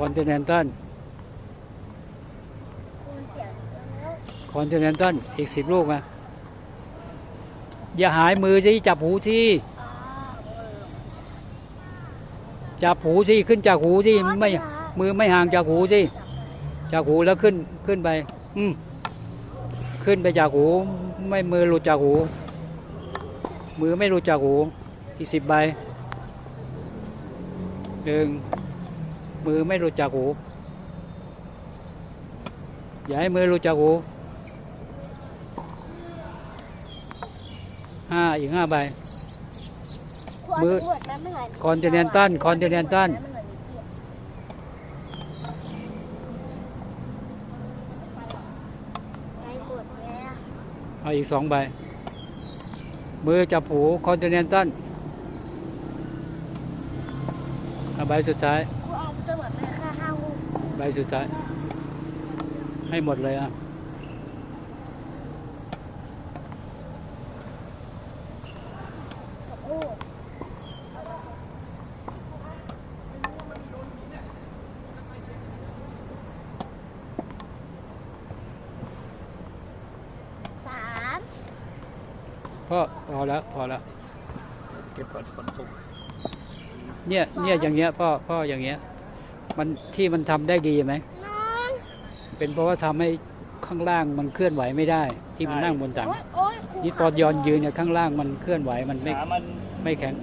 คอนติเนนตัลคุณเสียงแล้วคอนติเนนตัลอีกสิบลูกมาอย่าหายมือสิจับหูสิจับหูสิขึ้นจากหูสิไม่มือไม่ห่างจากหูสิจากหูแล้วขึ้นขึ้นไป อืมขึ้นไปจากหู ไม่มือหลุดจากหู มือไม่หลุดจากหู อีกสิบใบหนึ่ง มือไม่หลุดจากหู อย่าให้มือหลุดจากหูห้าอีกห้าใบ มือขวดมันไม่เหมือน Continental Continental มันเหมือนนิดเดียวไงหมดแล้วเอาอีกสองใบ มือจับหูคอนติเนนตัลเอาใบสุดท้ายกูเอา จะเหมือนแม่ค่าห้าลูกใบสุดท้าย ให้หมดเลยอะโอ้สามพ่อพอแล้วพอแล้วเก็บก่อนฝนตกเนี่ยเนี่ยอย่างเงี้ยพ่อพ่ออย่างเงี้ย มันที่มันทำได้ดีไหมน้องเป็นเพราะว่าทำให้ข้างล่างมันเคลื่อนไหวไม่ได้ ที่มันนั่งบนตังโอ๊ยโอ๊ยครูนี่ขาตอนยอนยืนเนี่ยข้างล่างมันเคลื่อนไหวมันไม่ขามันไม่แข็ง